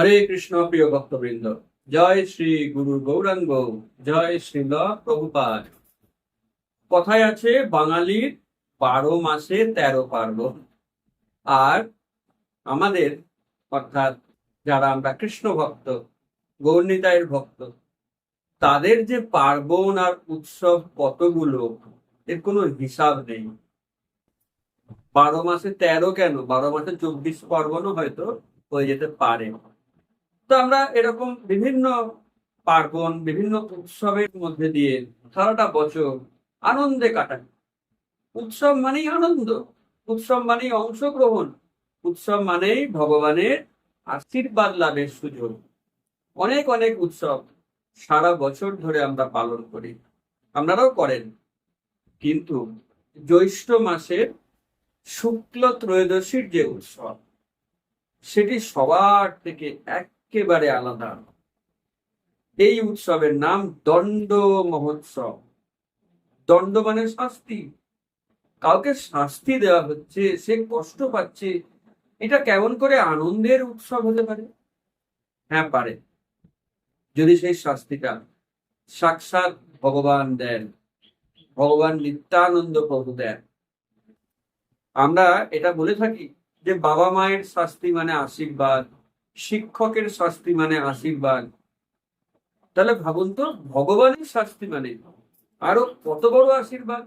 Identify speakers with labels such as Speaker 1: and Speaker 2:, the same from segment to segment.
Speaker 1: হরে কৃষ্ণ প্রিয় ভক্তবৃন্দ, জয় শ্রী গুরু গৌরাঙ্গ, জয় শ্রীল প্রভুপাদ। কথায় আছে, বাঙালির বারো মাসে তেরো পার্বণ। আর আমাদের, অর্থাৎ যারা আমরা কৃষ্ণ ভক্ত, গৌরনীতায়ের ভক্ত, তাদের যে পার্বণ আর উৎসব কতগুলো, এর কোনো হিসাব নেই। বারো মাসে তেরো কেন? বারো মাসে চব্বিশ পার্বণও হয়তো হয়ে যেতে পারে। তো আমরা এরকম বিভিন্ন পার্বণ, বিভিন্ন উৎসবের মধ্যে দিয়ে সারাটা বছর আনন্দে কাটাই। উৎসব মানেই আনন্দ, উৎসব মানেই অংশগ্রহণ, উৎসব মানেই ভগবানের আশীর্বাদ লাভের সুযোগ। অনেক অনেক উৎসব সারা বছর ধরে আমরা পালন করি, আপনারাও করেন। কিন্তু জ্যৈষ্ঠ মাসের শুক্ল ত্রয়োদশীর যে উৎসব, সেটি সবার থেকে একেবারে আলাদা। এই উৎসবের নাম দণ্ড মহোৎসব। দণ্ড মানে শাস্তি। কাউকে শাস্তি দেওয়া হচ্ছে, সে কষ্ট পাচ্ছে, এটা কেমন করে আনন্দের উৎসব হতে পারে? হ্যাঁ পারে। যদি সেই শাস্তিটা সাক্ষাৎ ভগবান দেন, ভগবান নিত্যানন্দ প্রভু দেন। আমরা এটা বলে থাকি যে বাবা মায়ের শাস্তি মানে আশীর্বাদ শিক্ষকের শাস্তি মানে আশীর্বাদ। তাহলে ভাবুন তো, ভগবানের শাস্তি মানে আরও কত বড় আশীর্বাদ?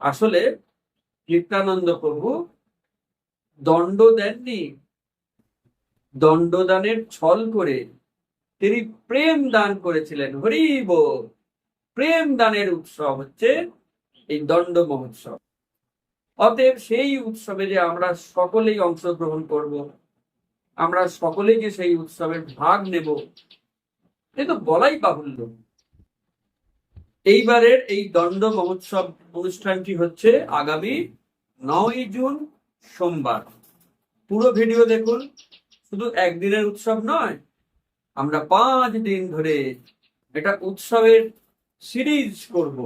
Speaker 1: আসলে নিত্যানন্দ প্রভু দণ্ড দেননি। দণ্ডদানের ছল করে তিনি প্রেম দান করেছিলেন। হরিব প্রেম দানের উৎসব হচ্ছে এই দণ্ড মহোৎসব। অতএব সেই উৎসবে যে আমরা সকলেই অংশগ্রহণ করব আমরা সকলেই যে সেই উৎসবের ভাগ নেব, এ তো বলাই বাহুল্য। এইবারের এই দণ্ড মহোৎসব অনুষ্ঠানটি হচ্ছে আগামী নয় জুন সোমবার। পুরো ভিডিও দেখুন, শুধু একদিনের উৎসব নয়, আমরা পাঁচ দিন ধরে এটা উৎসবের সিরিজ করব।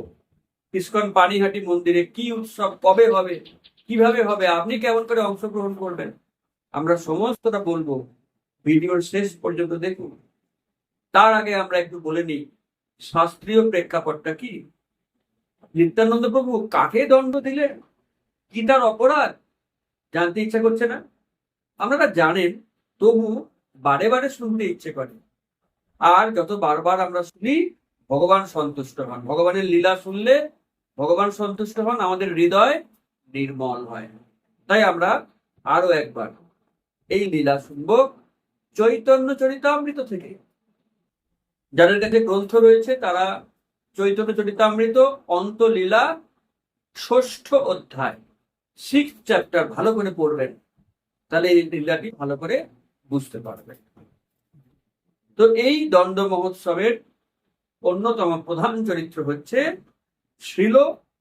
Speaker 1: ইস্কন পানিহাটি মন্দিরে কি উৎসব কবে হবে, কীভাবে হবে, আপনি কেমন করে অংশগ্রহণ করবেন? আমরা সমস্তটা বলব। ভিডিওর শেষ পর্যন্ত দেখুন। তার আগে আমরা একটু বলে নিই, শাস্ত্রীয় প্রেক্ষাপটটা কি? নিত্যানন্দ প্রভু কাকে দণ্ড দিলেন? কি তার অপরাধ? জানতে ইচ্ছা করছে না? আপনারা জানেন, তবু বারে বারে শুনতে ইচ্ছে করে। আর যত বারবার আমরা শুনি, ভগবান সন্তুষ্ট হন। ভগবানের লীলা শুনলে ভগবান সন্তুষ্ট হন, আমাদের হৃদয় নির্মল হয়। তাই আমরা আরও একবার এই লীলা শুনব চৈতন্য চরিতামৃত থেকে। যাদের কাছে গ্রন্থ রয়েছে, তারা চৈতন্য চরিতামৃত, অন্তলীলা, ষষ্ঠ অধ্যায় সিক্স চ্যাপ্টার ভালো করে পড়বেন। তাহলে এই লীলাটি ভালো করে বুঝতে পারবেন। তো এই দণ্ড মহোৎসবের অন্যতম প্রধান চরিত্র হচ্ছে শ্রীল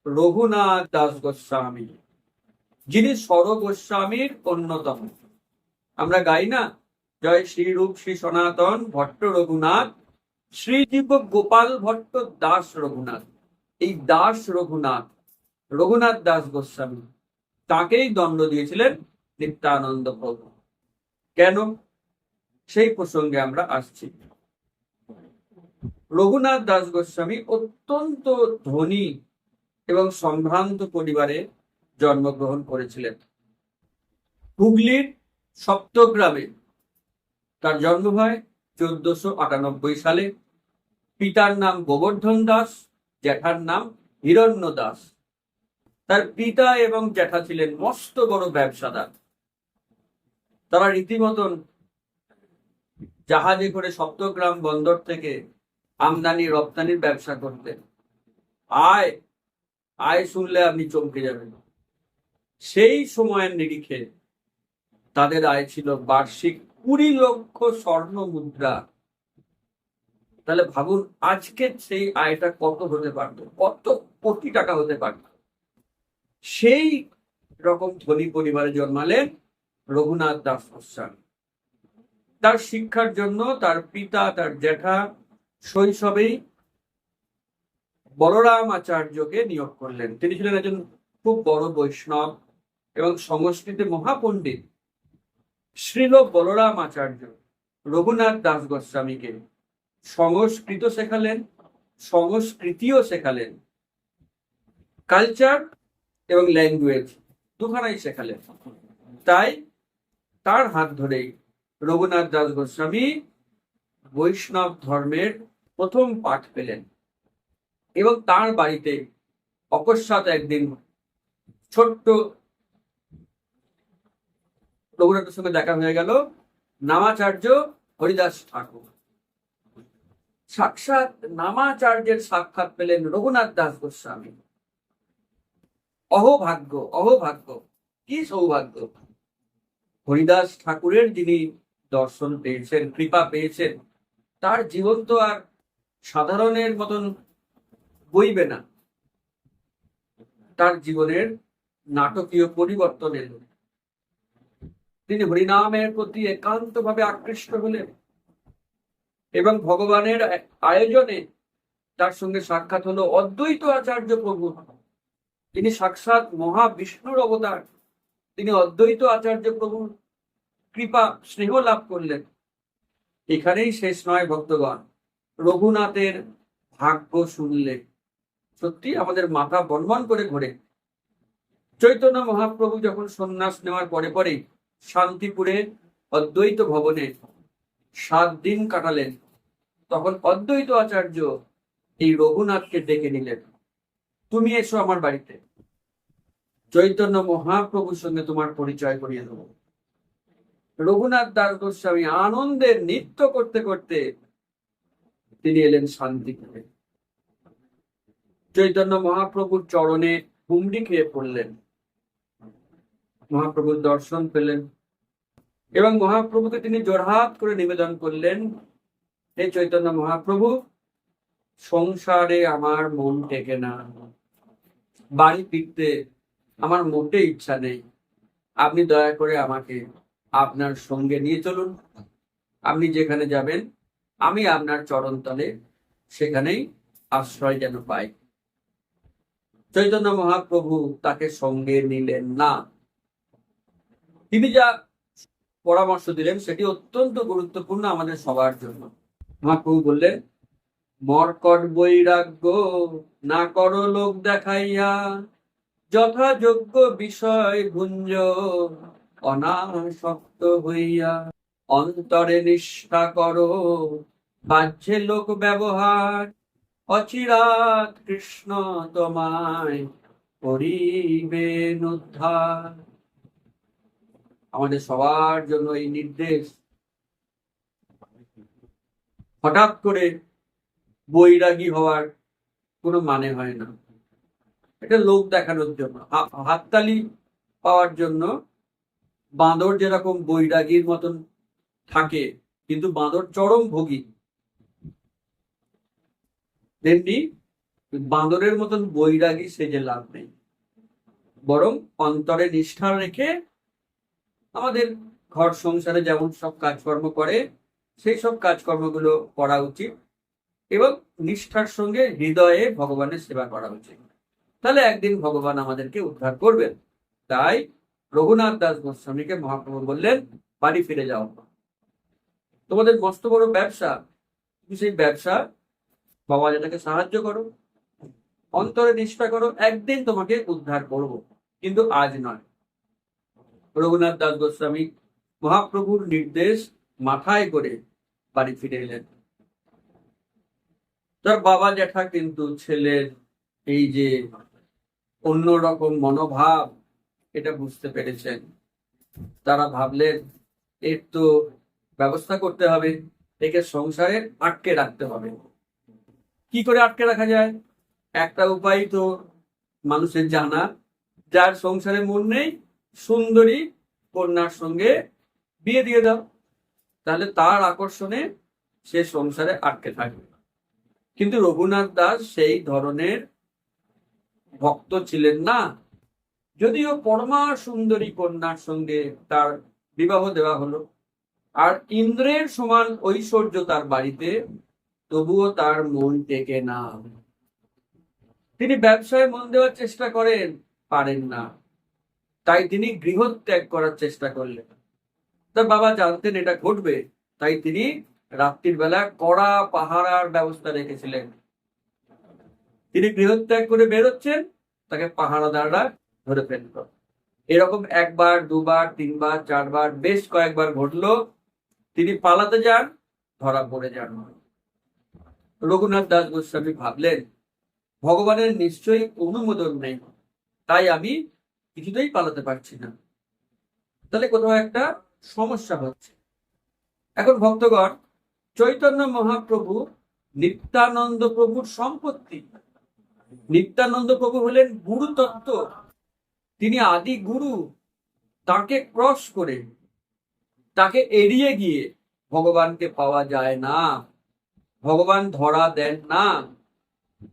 Speaker 1: রঘুনাথ দাস গোস্বামী, যিনি স্বর গোস্বামীর অন্যতম। আমরা গাই না? জয় শ্রীরূপ শ্রী সনাতন ভট্ট রঘুনাথ শ্রীজীব গোপাল ভট্ট দাস রঘুনাথ। এই দাস রঘুনাথ রঘুনাথ দাস গোস্বামী, তাকেই দণ্ড দিয়েছিলেন নিত্যানন্দ প্রভু কেন? সেই প্রসঙ্গে আমরা আসছি। রঘুনাথ দাস গোস্বামী অত্যন্ত ধনী এবং সম্ভ্রান্ত পরিবারে জন্মগ্রহণ করেছিলেন। হুগলির সপ্তগ্রামে তার জন্ম হয় চোদ্দশো আটানব্বই সালে। পিতার নাম গোবর্ধন দাস, জ্যাঠার নাম হিরণ্য দাস। তার পিতা এবং জ্যাঠা ছিলেন মস্ত বড় ব্যবসাদার। তারা রীতিমতন জাহাজে করে সপ্তগ্রাম বন্দর থেকে আমদানি, রপ্তানির ব্যবসা করতেন। আয় আয় শুনলে আপনি চমকে যাবেন। সেই সময়ের নিরিখে তাদের আয় ছিল বার্ষিক কুড়ি লক্ষ স্বর্ণ মুদ্রা। তাহলে ভাবুন, আজকে সেই আয়টা কত হতে পারত? কত কোটি টাকা হতে পারত? সেই রকম ধনী পরিবারে জন্মালেন রঘুনাথ দাস গোস্বামী। তার শিক্ষার জন্য তার পিতা, তার জ্যাঠা শৈশবেই বলরাম আচার্যকে নিয়োগ করলেন। তিনি ছিলেন একজন খুব বড় বৈষ্ণব এবং সংস্কৃতে মহাপণ্ডিত। শ্রীল বলরাম আচার্য রঘুনাথ দাস গোস্বামীকে সংস্কৃত শেখালেন, সংস্কৃতিও শেখালেন। কালচার এবং ল্যাঙ্গুয়েজ দুখানাই শেখালেন। তাই তার হাত ধরেই রঘুনাথ দাস গোস্বামী বৈষ্ণব ধর্মের প্রথম পাঠ পেলেন এবং তার বাড়িতে অকস্মাৎ একদিন ছোট্ট রঘুনাথের সঙ্গে দেখা হয়ে গেল। নামাচার্য হরিদাস ঠাকুর। সাক্ষাৎ নামাচার্যের সাক্ষাৎ পেলেন রঘুনাথ দাস গোস্বামী। অহভাগ্য অহভাগ্য, কি সৌভাগ্য। হরিদাস ঠাকুরের যিনি দর্শন পেয়েছেন, কৃপা পেয়েছেন, তার জীবন তো আর সাধারণের মতন বইবে না। তার জীবনের নাটকীয় পরিবর্তন এলো। তিনি হরিনামের প্রতি একান্তভাবে আকৃষ্ট হলেন এবং ভগবানের আয়োজনে তার সঙ্গে সাক্ষাৎ হলো অদ্বৈত আচার্য প্রভু। তিনি সাক্ষাৎ মহাবিষ্ণুর অবতার। তিনি অদ্বৈত আচার্য প্রভুর কৃপা, স্নেহ লাভ করলেন। এখানেই শেষ নয় ভক্তগণ, রঘুনাথের ভাগ্য শুনলে। সত্যি আমাদের মাথা বনবন করে ঘোরে। চৈতন্য মহাপ্রভু যখন সন্ন্যাস নেওয়ার পরে পরেই শান্তিপুরে অদ্বৈত ভবনে সাত দিন কাটালেন। তখন অদ্বৈত আচার্য এই রঘুনাথকে ডেকে নিলেন। তুমি এসো আমার বাড়িতে। চৈতন্য মহাপ্রভুর সঙ্গে তোমার পরিচয় করিয়ে দেবো। রঘুনাথ দাস গোস্বামী আনন্দের নৃত্য করতে করতে তিনি এলেন শান্তিপুরে। চৈতন্য মহাপ্রভুর চরণে হুমড়ি খেয়ে পড়লেন। মহাপ্রভুর দর্শন পেলেন। এবং মহাপ্রভুকে তিনি জোরহাত করে নিবেদন করলেন, হে চৈতন্য মহাপ্রভু, সংসারে আমার মন টেকে না। বাড়ি ফিরতে আমার মোটে ইচ্ছা নেই। আপনি দয়া করে আমাকে আপনার সঙ্গে নিয়ে চলুন। আপনি যেখানে যাবেন, আমি আপনার চরণতলে সেখানেই আশ্রয় যেন পাই। চৈতন্য মহাপ্রভু তাকে সঙ্গে নিলেন না। তিনি যা পরামর্শ দিলেন, সেটি অত্যন্ত গুরুত্বপূর্ণ আমাদের সবার জন্য। মহাপ্রভু বললেন মর্কট বৈরাগ্য, না করো লোক দেখাইয়া। যথাযোগ্য বিষয় ভুঞ্জ অনাসক্ত হইয়া। অন্তরে নিষ্ঠা করো, বাহ্যে লোক ব্যবহার। অচিরাত কৃষ্ণ তোমায় করিবেন উদ্ধার। আমাদের সবার জন্য এই নির্দেশ। হঠাৎ করে বৈরাগী হওয়ার কোনো মানে হয় না। এটা লোক দেখানোর জন্য হাততালি পাওয়ার জন্য বাঁদর যেরকম বৈরাগীর মতন থাকে, কিন্তু বাঁদর চরম ভোগী। তেমনি বাঁদরের মতন বৈরাগী সেজে লাভ নেই। বরং অন্তরে নিষ্ঠা রেখে আমাদের ঘর সংসারে যেমন সব কাজকর্ম করে, সেই সব কাজকর্মগুলো করা উচিত এবং নিষ্ঠার সঙ্গে হৃদয়ে ভগবানের সেবা করা উচিত। তাহলে একদিন ভগবান আমাদেরকে উদ্ধার করবেন। তাই রঘুনাথ দাস গোস্বামীকে মহাপ্রভু বললেন, বাড়ি ফিরে যাও। তোমাদের মস্ত বড় ব্যবসা। তুমি সেই ব্যবসা বাবা যেটাকে সাহায্য করো। অন্তরে নিষ্ঠা করো, একদিন তোমাকে উদ্ধার করব। কিন্তু আজ নয়। রঘুনাথ দাস গোস্বামী মহাপ্রভুর নির্দেশ মাথায় করে বাড়ি ফিরে এলেন। তার বাবা জ্যাঠা কিন্তু ছেলের এই যে অন্যরকম মনোভাব, এটা বুঝতে পেরেছেন। তারা ভাবলেন, এর তো ব্যবস্থা করতে হবে, একে সংসারে আটকে রাখতে হবে। কি করে আটকে রাখা যায়? একটা উপায় তো মানুষের জানা, যার সংসারে মন নেই সুন্দরী কন্যার সঙ্গে বিয়ে দিয়ে দাও। তাহলে তার আকর্ষণে সে সংসারে আটকে থাকবে। কিন্তু রঘুনাথ দাস সেই ধরনের ভক্ত ছিলেন না। যদিও পরমা সুন্দরী কন্যার সঙ্গে তার বিবাহ দেওয়া হলো। আর ইন্দ্রের সমান ঐশ্বর্য তার বাড়িতে, তবুও তার মন টেকে না। তিনি ব্যবসায় মন দেওয়ার চেষ্টা করেন, পারেন না। তাই তিনি গৃহত্যাগ করার চেষ্টা করলেন। তার বাবা জানতেন এটা ঘটবে, তাই তিনি রাত্রির বেলা কড়া পাহারার ব্যবস্থা রেখেছিলেন। তিনি গৃহত্যাগ করে বেরোচ্ছেন, তাকে পাহারাদাররা ধরে ফেলল। এরকম একবার, দুবার, তিনবার, চারবার, বেশ কয়েকবার ঘটলো। তিনি পালাতে যান, ধরা পড়ে যান। রঘুনাথ দাস গোস্বামী ভাবলেন, ভগবানের নিশ্চয়ই অনুমোদন নেই, তাই আমি কিছুতেই পালাতে পারছি না। তাহলে কোথাও একটা সমস্যা হচ্ছে। এখন ভক্তগণ, চৈতন্য মহাপ্রভু নিত্যানন্দ প্রভুর সম্পত্তি। নিত্যানন্দ প্রভু হলেন গুরু তত্ত্ব। তিনি আদি গুরু। তাকে ক্রস করে, তাকে এড়িয়ে গিয়ে ভগবানকে পাওয়া যায় না। ভগবান ধরা দেন না।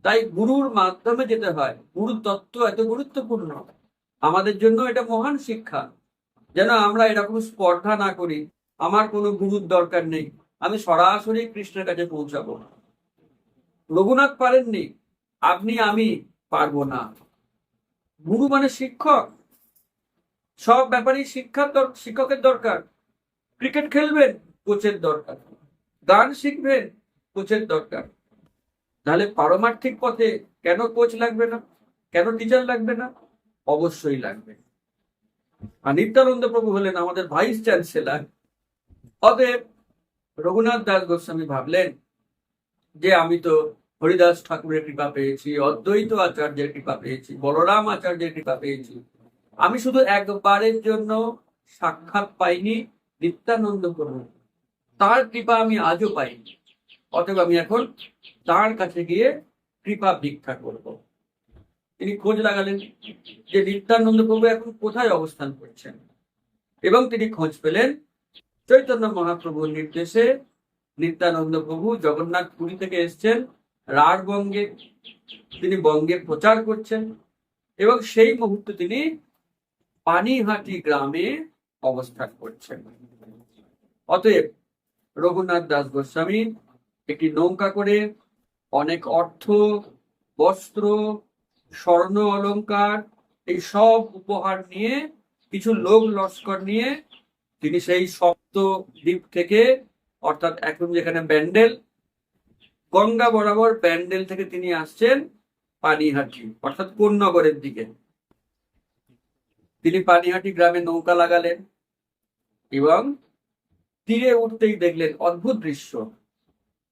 Speaker 1: তাই গুরুর মাধ্যমে যেতে হয়। গুরু তত্ত্ব এত গুরুত্বপূর্ণ। আমাদের জন্য এটা মহান শিক্ষা। যেন আমরা এরকম স্পর্ধা না করি, আমার কোনো গুরুর দরকার নেই, আমি সরাসরি কৃষ্ণের কাছে পৌঁছাবো। রঘুনাথ পারেননি, আপনি, আমি পারব না। গুরু মানে শিক্ষক। সব ব্যাপারেই শিক্ষার শিক্ষকের দরকার। ক্রিকেট খেলবেন, কোচের দরকার। গান শিখবেন, কোচের দরকার। তাহলে পারমার্থিক পথে কেন কোচ লাগবে না? কেন টিচার লাগবে না? অবশ্যই লাগবে। আর নিত্যানন্দ প্রভু হলেন আমাদের ভাইস চ্যান্সেলার অতএব রঘুনাথ দাস গোস্বামী ভাবলেন যে আমি তো হরিদাস ঠাকুরের কৃপা পেয়েছি, অদ্বৈত আচার্যের কৃপা পেয়েছি, বলরাম আচার্যের কৃপা পেয়েছি। আমি শুধু একবারের জন্য সাক্ষাৎ পাইনি, নিত্যানন্দ প্রভু। তার কৃপা আমি আজও পাইনি। অতএব আমি এখন তার কাছে গিয়ে কৃপা ভিক্ষা করব। তিনি খোঁজ লাগালেন যে নিত্যানন্দ প্রভু এখন কোথায় অবস্থান করছেন। এবং তিনি খোঁজ পেলেন চৈতন্য মহাপ্রভুর নির্দেশে নিত্যানন্দ প্রভু জগন্নাথ পুরী থেকে এসছেন রাঢ়বঙ্গে তিনি বঙ্গে প্রচার করছেন, এবং সেই মুহূর্তে তিনি পানিহাটি গ্রামে অবস্থান করছেন। অতএব রঘুনাথ দাস গোস্বামী একটি নৌকা করে অনেক অর্থ, বস্ত্র স্বর্ণ অলংকার, এই সব উপহার নিয়ে, কিছু লোক লস্কর নিয়ে, তিনি সেই সপ্ত দ্বীপ থেকে, অর্থাৎ এখন যেখানে ব্যান্ডেল গঙ্গা বরাবর ব্যান্ডেল থেকে তিনি আসছেন পানিহাটি, অর্থাৎ কোন্নগরের দিকে। তিনি পানিহাটি গ্রামে নৌকা লাগালেন এবং তীরে উঠতেই দেখলেন অদ্ভুত দৃশ্য।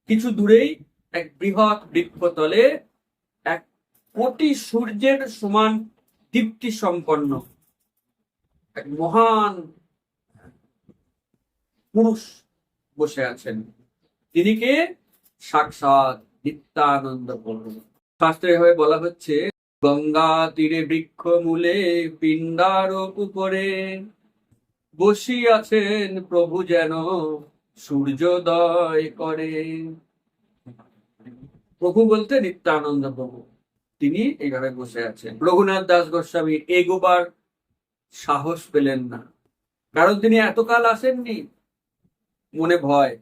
Speaker 1: কিছু দূরেই এক বৃহৎ বৃক্ষতলে কোটি সূর্যের সমান দীপ্তি সম্পন্ন। এক মহান পুরুষ বসে আছেন। তিনি কে? সাক্ষাৎ নিত্যানন্দ প্রভু। শাস্ত্রে হয়ে বলা হচ্ছে, গঙ্গা তীরে বৃক্ষ মূলে পিণ্ডার উপরে বসিয়াছেন প্রভু যেন সূর্যোদয় করে। প্রভু বলতে নিত্যানন্দ প্রভু। তিনি এইভাবে বসে আছেন। রঘুনাথ দাস গোস্বামী, এগোবার সাহস পেলেন না। কারণ তিনি এতকাল আসেননি, মনে ভয়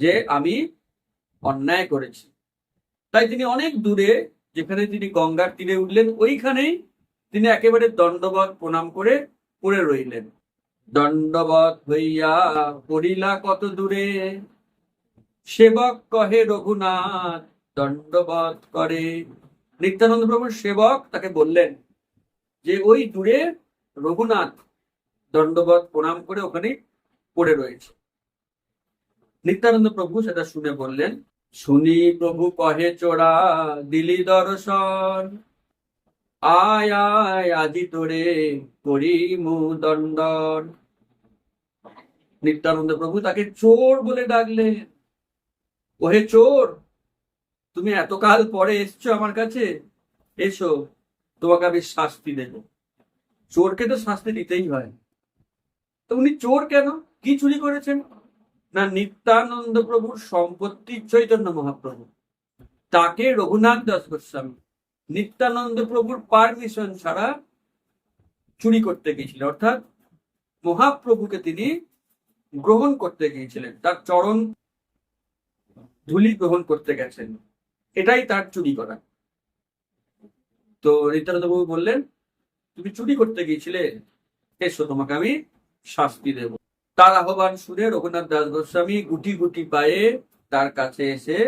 Speaker 1: যে আমি অন্যায় করেছি। তাই তিনি অনেক দূরে, যেখানে তিনি গঙ্গার তীরে উঠলেন, ওইখানেই তিনি একেবারে দণ্ডবধ প্রণাম করে পড়ে রইলেন। দণ্ডবধ হইয়া পড়িলা কত দূরে? সেবক কহে রঘুনাথ দণ্ডবত করে। নিত্যানন্দ প্রভুর সেবক তাকে বললেন যে, ওই দূরে রঘুনাথ দণ্ডবত প্রণাম করে ওখানে পড়ে রয়েছে। নিত্যানন্দ প্রভু সেটা শুনে বললেন, শুনি প্রভু কহে চোরা দিলি দর্শন। আয় আয়, আজি তোরে করি মু দণ্ডন। নিত্যানন্দ প্রভু তাকে চোর বলে ডাকলেন। ওহে চোর তুমি এতকাল পরে এসছো আমার কাছে, এসো, তোমাকে আমি শাস্তি দেব। চোরকে তো শাস্তি দিতেই হয়। তো উনি চোর কেন? কি চুরি করেছেন? না নিত্যানন্দ প্রভুর সম্পত্তি চৈতন্য মহাপ্রভু। তাকে রঘুনাথ দাস গোস্বামী নিত্যানন্দ প্রভুর পারমিশন ছাড়া চুরি করতে গিয়েছিলেন অর্থাৎ মহাপ্রভুকে তিনি গ্রহণ করতে গিয়েছিলেন। তার চরণ ধুলি গ্রহণ করতে গেছেন। এটাই তার চুরি করা। তো নিত্যানন্দ প্রভু বললেন, তুমি চুরি করতে গিয়েছিলে? এসো, তোমাকে আমি শাস্তি দেব। তার আহ্বান শুনে রঘুনাথ দাস গোস্বামী গুটি গুটি পায়ে তার কাছে এসে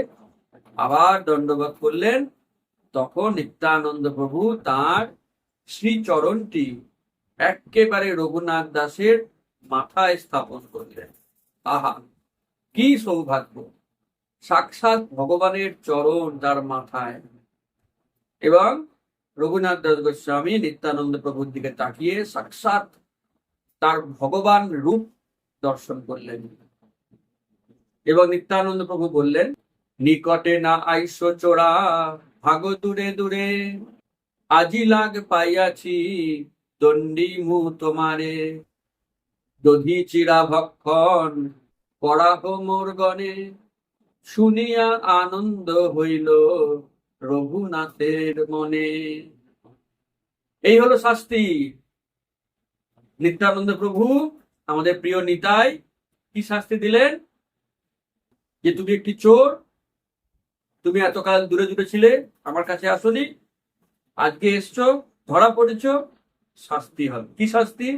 Speaker 1: আবার দণ্ডবাদ করলেন। তখন নিত্যানন্দ প্রভু তার শ্রীচরণটি একেবারে রঘুনাথ দাসের মাথায় স্থাপন করলেন। আহা, কি সৌভাগ্য! সাক্ষাৎ ভগবানের চরণ তার মাথায়। এবং রঘুনাথ দাস গোস্বামী নিত্যানন্দ প্রভুর দিকে তাকিয়ে সাক্ষাৎ তার ভগবান রূপ দর্শন করলেন। এবং নিত্যানন্দ প্রভু বললেন, নিকটে না আইস চোরা, ভাগ দূরে দূরে, আজি লাগ পাইয়াছি দণ্ডি মু তোমারে। দধি চিরা ভক্ষণ করাহ মোর গণে শুনিয়া আনন্দ হইল রঘুনাথের মনে। এই হলো শাস্তি। নিত্যানন্দ প্রভু, আমাদের প্রিয় নিতাই, কি শাস্তি দিলেন? যে তুমি একটি চোর, তুমি এতকাল দূরে দূরে ছিলে, আমার কাছে আসনি, আজকে এসছো, ধরা পড়েছ, শাস্তি হবে। কি শাস্তি?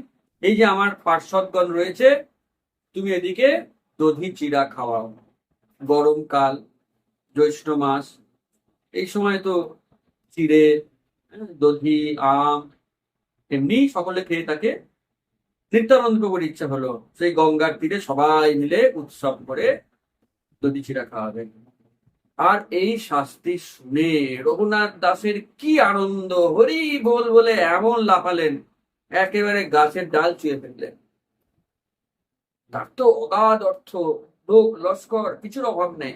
Speaker 1: এই যে আমার পার্শ্বদগণ রয়েছে, তুমি এদিকে দধি চিরা খাওয়াও। গরমকাল জ্যৈষ্ঠ মাস এই সময় তো চিড়ে হ্যাঁ, দধি আম এমনি সকলে খেয়ে থাকে নিত্যানন্দ প্রভুর ইচ্ছা হলো। সেই গঙ্গার তীরে সবাই মিলে উৎসব করে দধি চিরা খাওয়াবে আর এই শাস্তি শুনে রঘুনাথ দাসের কি আনন্দ হরি বল বলে এমন লাফালেন একেবারে গাছের ডাল চুয়ে ফেললেন। তার তো অগাধ অর্থ লোক, লস্কর, কিছুর অভাব নেই।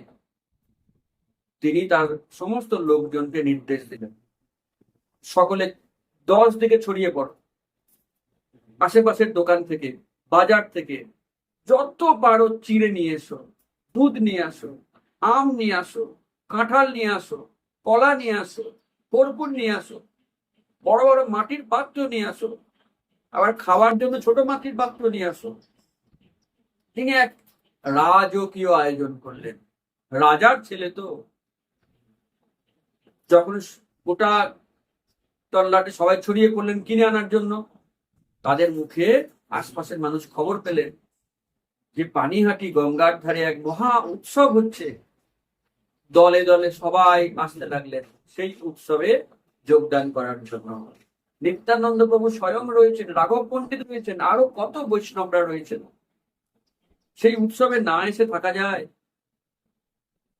Speaker 1: তিনি তার সমস্ত লোকজনকে নির্দেশ দিলেন। সকলে দশ দিকে ছড়িয়ে পড়ো। আশেপাশের দোকান থেকে, বাজার থেকে যত পারো চিড়ে নিয়ে এসো, দুধ নিয়ে আসো, আম নিয়ে আসো, কাঁঠাল নিয়ে আসো, কলা নিয়ে আসো, কর্পূর নিয়ে আসো, বড় বড় মাটির পাত্র নিয়ে আসো, আবার খাওয়ার জন্য ছোট মাটির পাত্র নিয়ে আসো। তিনি এক রাজকীয় আয়োজন করলেন। রাজার ছেলে তো। যখন গোটা তল্লাটে সবাই ছড়িয়ে পড়লেন কিনে আনার জন্য, তাদের মুখে আশপাশের মানুষ খবর পেলেন যে পানিহাটি গঙ্গার ধারে এক মহা উৎসব হচ্ছে। দলে দলে সবাই আসতে লাগলেন। সেই উৎসবে যোগদান করার জন্য। নিত্যানন্দ প্রভু স্বয়ং রয়েছেন, রাঘব পণ্ডিত রয়েছেন, আরও কত বৈষ্ণবরা রয়েছেন। সেই উৎসবে না এসে থাকা যায়।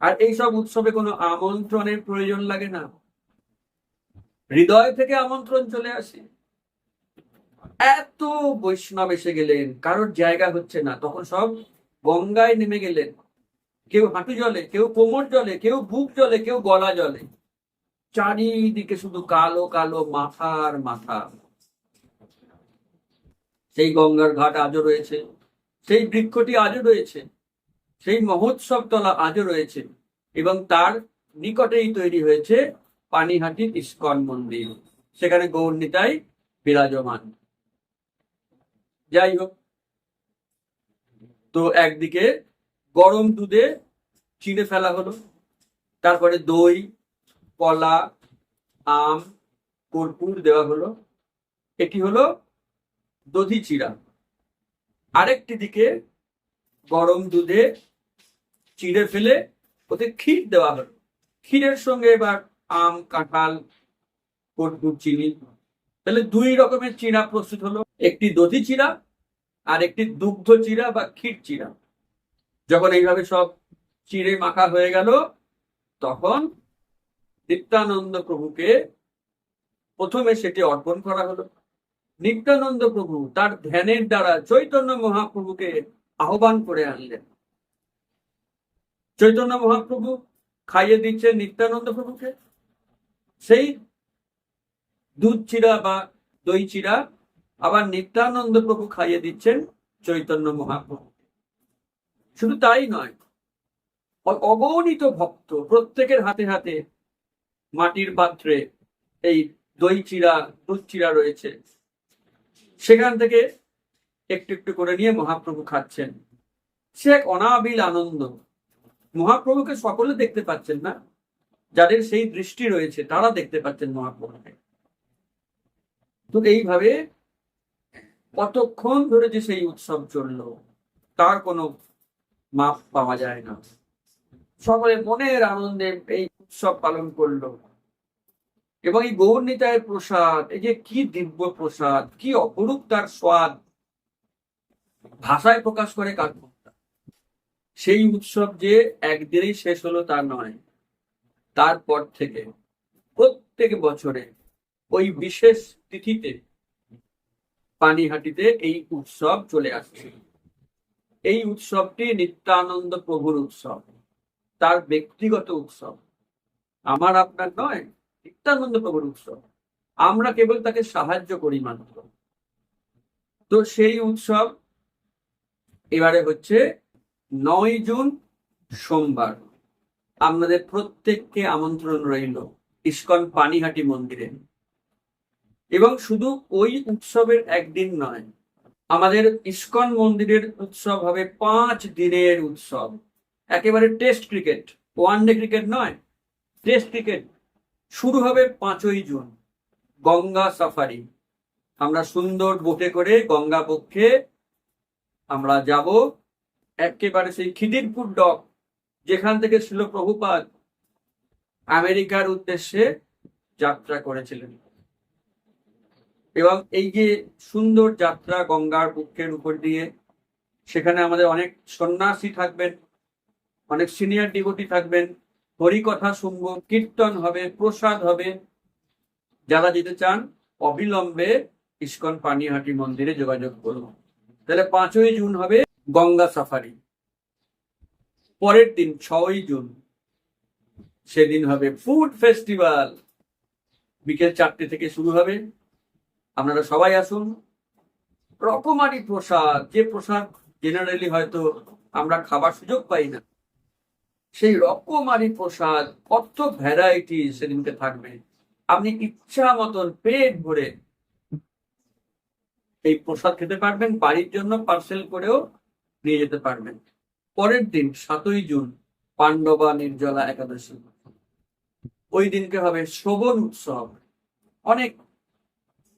Speaker 1: আর এইসব উৎসবে কোনো আমন্ত্রণের প্রয়োজন লাগে না। হৃদয় থেকে আমন্ত্রণ চলে আসে। এত বৈষ্ণব এসে গেলেন, কারোর জায়গা হচ্ছে না। তখন সব গঙ্গায় নেমে গেলেন। কেউ হাঁটু জলে, কেউ কোমর জলে, কেউ বুক জলে, কেউ গলা জলে। চারিদিকে শুধু কালো কালো মাথার মাথা। সেই গঙ্গার ঘাট আজও রয়েছে। সেই বৃক্ষটি আজও রয়েছে। সেই মহোৎসব তলা আজও রয়েছে এবং তার নিকটেই তৈরি হয়েছে পানিহাটির ইস্কন মন্দির। সেখানে গৌরনীতাই বিরাজমান। যাই হোক, তো একদিকে গরম দুধে চিড়ে ফেলা হলো, তারপরে দই, কলা, আম, কর্পূর দেওয়া হলো। এটি হলো দধি চিড়া আরেকটি দিকে গরম দুধে চিড়ে ফেলে ওতে ক্ষীর দেওয়া হলো। ক্ষীরের সঙ্গে এবার আম, কাঁঠাল কর্পূর চিনি। তাহলে দুই রকমের চিড়া প্রস্তুত হলো। একটি দধি চিড়া আর একটি দুগ্ধ চিড়া বা ক্ষীর চিড়া। যখন এইভাবে সব চিড়ে মাখা হয়ে গেল, তখন নিত্যানন্দ প্রভুকে প্রথমে সেটি অর্পণ করা হলো। নিত্যানন্দ প্রভু তার ধ্যানের দ্বারা চৈতন্য মহাপ্রভুকে আহ্বান করে আনলেন। চৈতন্য মহাপ্রভু খাইয়ে দিচ্ছেন নিত্যানন্দ প্রভুকে। সেই দুধ চিরা বা দই চিরা আবার নিত্যানন্দ প্রভু খাইয়ে দিচ্ছেন চৈতন্য মহাপ্রভু শুধু তাই নয়, অগণিত ভক্ত প্রত্যেকের হাতে হাতে মাটির পাত্রে এই দই চিরা দুধ চিরা রয়েছে। সেখান থেকে একটু একটু করে নিয়ে মহাপ্রভু খাচ্ছেন। সে এক অনাবিল আনন্দ। মহাপ্রভুকে সকলে দেখতে পাচ্ছেন না। যাদের সেই দৃষ্টি রয়েছে, তারা দেখতে পাচ্ছেন মহাপ্রভুকে। তো এইভাবে কতক্ষণ ধরে যে সেই উৎসব চলল, তার কোনো মাপ পাওয়া যায় না। সকলে মনের আনন্দে এই উৎসব পালন করল। এবং এই গৌরনীতায়ের প্রসাদ, এই যে কি দিব্য প্রসাদ, কি অপরূপ তার স্বাদ, ভাষায় প্রকাশ করে কাকভক্তা সেই উৎসব যে একদিনেই শেষ হলো তা নয়, তারপর থেকে প্রত্যেক বছরে ওই বিশেষ তিথিতে পানিহাটিতে এই উৎসব চলে আসছে। এই উৎসবটি নিত্যানন্দ প্রভুর উৎসব, তার ব্যক্তিগত উৎসব। আমার আপনার নয় নিত্যানন্দ প্রভুর উৎসব আমরা কেবল তাকে সাহায্য করি মাত্র। তো সেই উৎসব এবারে হচ্ছে নয় জুন সোমবার। আপনাদের প্রত্যেককে আমন্ত্রণ রইল ইস্কন পানিহাটি মন্দিরে। এবং শুধু ওই উৎসবের একদিন নয়, আমাদের ইস্কন মন্দিরের উৎসব হবে পাঁচ দিনের উৎসব। একেবারে test cricket, one day cricket নয়, টেস্ট ক্রিকেট। শুরু হবে পাঁচই জুন, গঙ্গা সাফারি। আমরা সুন্দর বোটে করে গঙ্গা পক্ষে আমরা যাব একেবারে সেই খিদিরপুর ডক, যেখান থেকে ছিল প্রভুপাদ আমেরিকার উদ্দেশ্যে যাত্রা করেছিলেন। এবং এই যে সুন্দর যাত্রা গঙ্গার বুকের উপর দিয়ে, সেখানে আমাদের অনেক সন্ন্যাসী থাকবেন, অনেক সিনিয়র ডিভোটি থাকবেন হরিকথা শুনব, কীর্তন হবে, প্রসাদ হবে। যারা যেতে চান, অবিলম্বে ইস্কন পানিহাটি মন্দিরে যোগাযোগ করুন। তাহলে পাঁচই জুন হবে গঙ্গা সাফারি। পরের দিন ছয়ই জুন, সেদিন হবে ফুড ফেস্টিভ্যাল বিকেল চারটে থেকে শুরু হবে। আপনারা সবাই আসুন। রকমারি প্রসাদ, যে প্রসাদ জেনারেলি হয়তো আমরা খাবার সুযোগ পাই না। সেই রকমারি প্রসাদ, কত ভ্যারাইটি সেদিনকে থাকবে। আপনি ইচ্ছা মতন পেট ভরে এই প্রসাদ খেতে পারবেন, বাড়ির জন্য পার্সেল করেও নিয়ে যেতে পারবেন। পরের দিন সাতই জুন, পাণ্ডবা নির্জলা একাদশী। ওই দিনকে হবে শোভন উৎসব। অনেক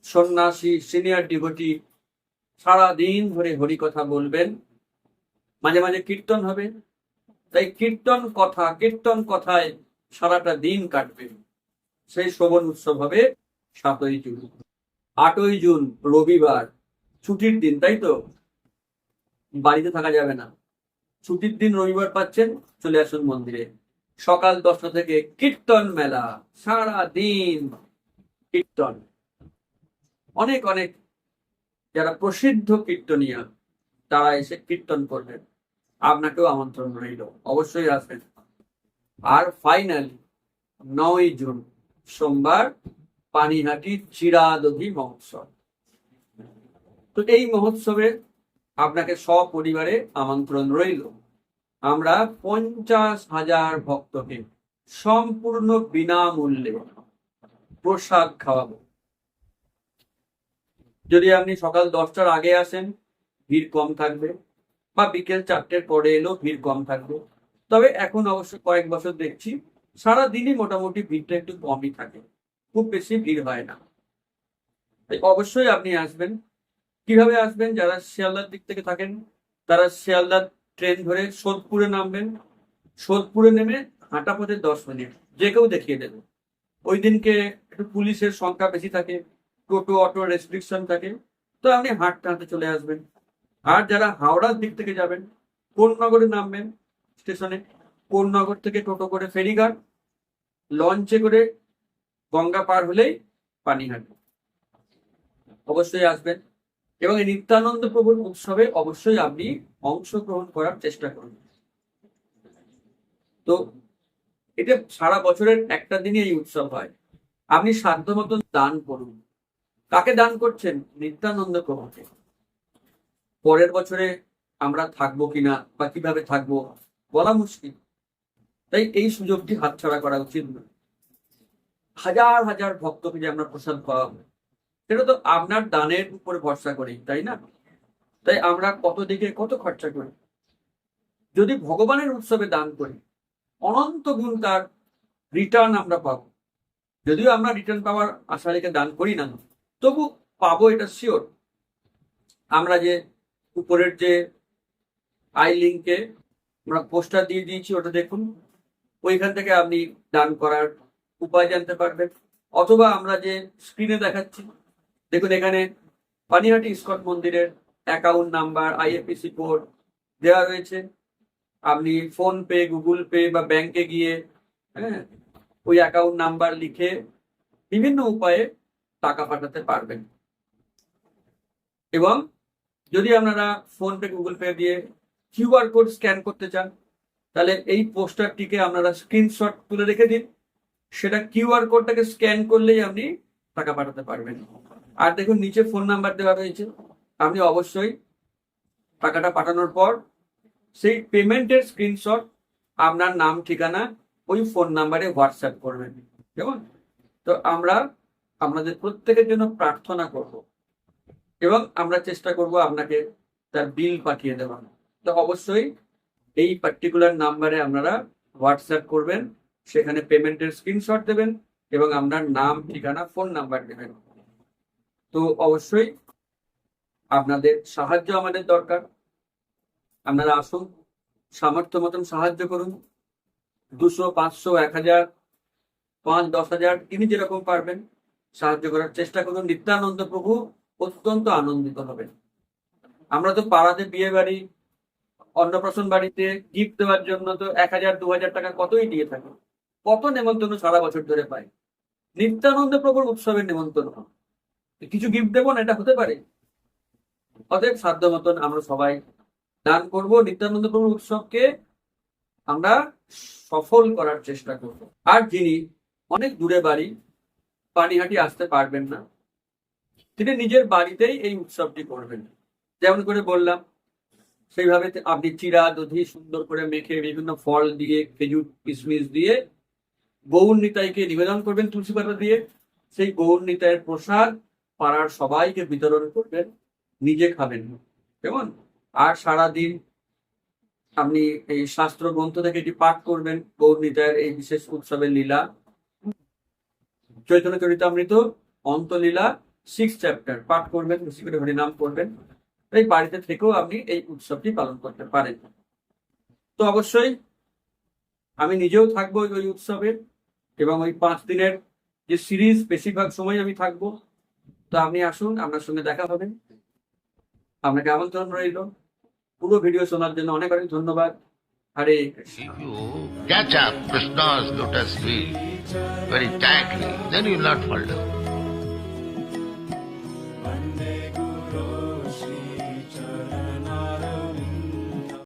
Speaker 1: সন্ন্যাসী সিনিয়র ডিভোটি সারা দিন ধরে হরি কথা বলবেন। মাঝে মাঝে কীর্তন হবে। তাই কীর্তন কথা, কীর্তন কথায় সারাটা দিন কাটবে। সেই শোভন উৎসব হবে সাতই জুন। আটই জুন, রবিবার, ছুটির দিন, তাই তো? বাড়িতে থাকা যাবে না। ছুটির দিন রবিবার পাচ্ছেন, চলে আসুন মন্দিরে। সকাল দশটা থেকে কীর্তন মেলা সারা দিন কীর্তন। অনেক অনেক যারা প্রসিদ্ধ কীর্তনীয়, তারা এসে কীর্তন করবেন। আপনাকেও আমন্ত্রণ রইল। অবশ্যই আসবেন আর ফাইনালি নয় জুন, সোমবার, পানিহাটি চিরাদধি মহোৎসব। তো এই মহোৎসবে আপনাকে সপরিবারে আমন্ত্রণ রইল। আমরা পঞ্চাশ হাজার ভক্তকে সম্পূর্ণ বিনামূল্যে প্রসাদ খাওয়াবো। যদি আপনি সকাল দশটার আগে আসেন, ভিড় কম থাকবে। বা বিকেল চারটের পরে এলেও ভিড় কম থাকবে তবে এখন অবশ্য কয়েক বছর দেখছি, সারা দিনই মোটামুটি ভিড়টা একটু কমই থাকে। খুব বেশি ভিড় হয় না। অবশ্যই আপনি আসবেন। কীভাবে আসবেন? যারা শিয়ালদার দিক থেকে থাকেন, তারা শিয়ালদার ট্রেন ধরে সোদপুরে নামবেন। সোদপুরে নেমে হাঁটা পথে দশ মিনিট, যে কেউ দেখিয়ে দেবে। ওই দিনকে একটু পুলিশের সংখ্যা বেশি থাকে, টোটো, অটো রেস্ট্রিকশন থাকে। তো আপনি হাঁটতে হাঁটতে চলে আসবেন। আর যারা হাওড়ার দিক থেকে যাবেন, কোন নগরে নামবেন স্টেশনে? কোন নগর থেকে টোটো করে ফেরিঘাট? লঞ্চে করে গঙ্গা পার হলেই পানিহাট অবশ্যই আসবেন। এবং এই নিত্যানন্দ প্রভুর উৎসবে অবশ্যই আপনি অংশগ্রহণ করার চেষ্টা করুন। তো এটা সারা বছরের একটা দিনই এই উৎসব হয়। আপনি সাধ্য মতন দান করুন। কাকে দান করছেন? নিত্যানন্দ প্রভুকে। পরের বছরে আমরা থাকব কিনা বা কীভাবে থাকব বলা মুশকিল। তাই এই সুযোগটি হাতছাড়া করা উচিত নয়। হাজার হাজার ভক্তকে যে আমরা প্রসাদ খাওয়াবো, সেটা তো আপনার দানের উপরে ভরসা করি তাই না? তাই আমরা কত দিকে কত খরচা করি? যদি ভগবানের উৎসবে দান করি, অনন্ত গুণ তার রিটার্ন আমরা পাবো। যদিও আমরা রিটার্ন পাওয়ার আশা রেখে দান করি না, তবু পাবো এটা শিওর আমরা যে উপরের যে আই লিঙ্কে আমরা পোস্টার দিয়ে দিয়েছি, ওটা দেখুন। ওইখান থেকে আপনি দান করার উপায় জানতে পারবেন। অথবা আমরা যে স্ক্রিনে দেখাচ্ছি, দেখুন এখানে পানিহাটি ইস্কট মন্দিরের অ্যাকাউন্ট নাম্বার আইএফপিসি কোড দেওয়া রয়েছে। আপনি ফোন পে গুগল পে বা ব্যাংকে গিয়ে হ্যাঁ ওই অ্যাকাউন্ট নাম্বার লিখে বিভিন্ন উপায়ে টাকা পাঠাতে পারবেন। এবং যদি আপনারা ফোন পে গুগল পে দিয়ে কিউআর কোড স্ক্যান করতে চান, তাহলে এই পোস্টারটিকে আপনারা স্ক্রিনশট তুলে রেখে দিন। সেটা কিউআর কোডটাকে স্ক্যান করলেই আপনি টাকা পাঠাতে পারবেন। আর দেখুন, নিচে ফোন নাম্বার দেওয়া রয়েছে। আপনি অবশ্যই টাকাটা পাঠানোর পর সেই পেমেন্টের স্ক্রিনশট আপনার নাম, ঠিকানা, ওই ফোন নাম্বারে হোয়াটসঅ্যাপ করবেন। কেমন? তো আমরা, আপনাদের প্রত্যেকের জন্য প্রার্থনা করব। এবং আমরা চেষ্টা করব আপনাকে তার বিল পাঠিয়ে দেওয়ার। তো অবশ্যই এই পার্টিকুলার নাম্বারে আপনারা হোয়াটসঅ্যাপ করবেন, সেখানে পেমেন্টের স্ক্রিনশট দেবেন এবং আপনার নাম, ঠিকানা ফোন নাম্বার দেবেন। তো অবশ্যই আপনাদের সাহায্য আমাদের দরকার। আপনারা আসুন, সামর্থ্য মতন সাহায্য করুন। দুশো, পাঁচশো, এক হাজার, পাঁচ, দশ হাজার, তিনি যেরকম পারবেন, সাহায্য করার চেষ্টা করুন। নিত্যানন্দ প্রভু অত্যন্ত আনন্দিত হবেন। আমরা তো পাড়াতে বিয়ে বাড়ি, অন্নপ্রাশন বাড়িতে গিফট দেওয়ার জন্য তো এক হাজার, দু হাজার টাকা কতই দিয়ে থাকি? কত নেমন্তন্ন সারা বছর ধরে পাই। নিত্যানন্দ প্রভুর উৎসবের নেমন্তন্ন। কিছু গিফট দেবো না, এটা হতে পারে? অতএব সাধ্য মতন আমরা সবাই দান করব, নিত্যানন্দ প্রভুর উৎসবকে আমরা সফল করার চেষ্টা করব। আর যিনি অনেক দূরে বাড়ি, পানিহাটি আসতে পারবেন না তিনি নিজের বাড়িতেই এই উৎসবটি করবেন। যেমন করে বললাম, সেইভাবে আপনি চিরা, দধি সুন্দর করে মেখে বিভিন্ন ফল দিয়ে, খেজুর, কিশমিশ দিয়ে গৌর নিতাইকে নিবেদন করবেন তুলসী পাতা দিয়ে। সেই গৌর নিতাইয়ের প্রসাদ পাড়ার সবাইকে বিতরণ করবেন, নিজে খাবেন। কেমন? আর সারাদিন আপনি এই শাস্ত্র গ্রন্থ থেকে এটি পাঠ করবেন, গৌর নিতাইয়ের এই বিশেষ উৎসবের লীলা। চৈতন্য চরিতামৃত, অন্তলীলা সিক্স চ্যাপ্টার পাঠ করবেন বেশি করে হরিনাম করবেন। এই বাড়িতে থেকেও আপনি এই উৎসবটি পালন করতে পারেন। তো অবশ্যই আমি নিজেও থাকব ওই উৎসবে এবং ওই পাঁচ দিনের যে সিরিজ বেশিরভাগ সময় আমি থাকব। তো আপনি আসুন আপনার সঙ্গে দেখা হবে। আপনাকে আমন্ত্রণ রইল। পুরো ভিডিও শোনার জন্য অনেক অনেক ধন্যবাদ। Krishna.
Speaker 2: Catch Krishna's lotus feet very tightly, then you will not fall down.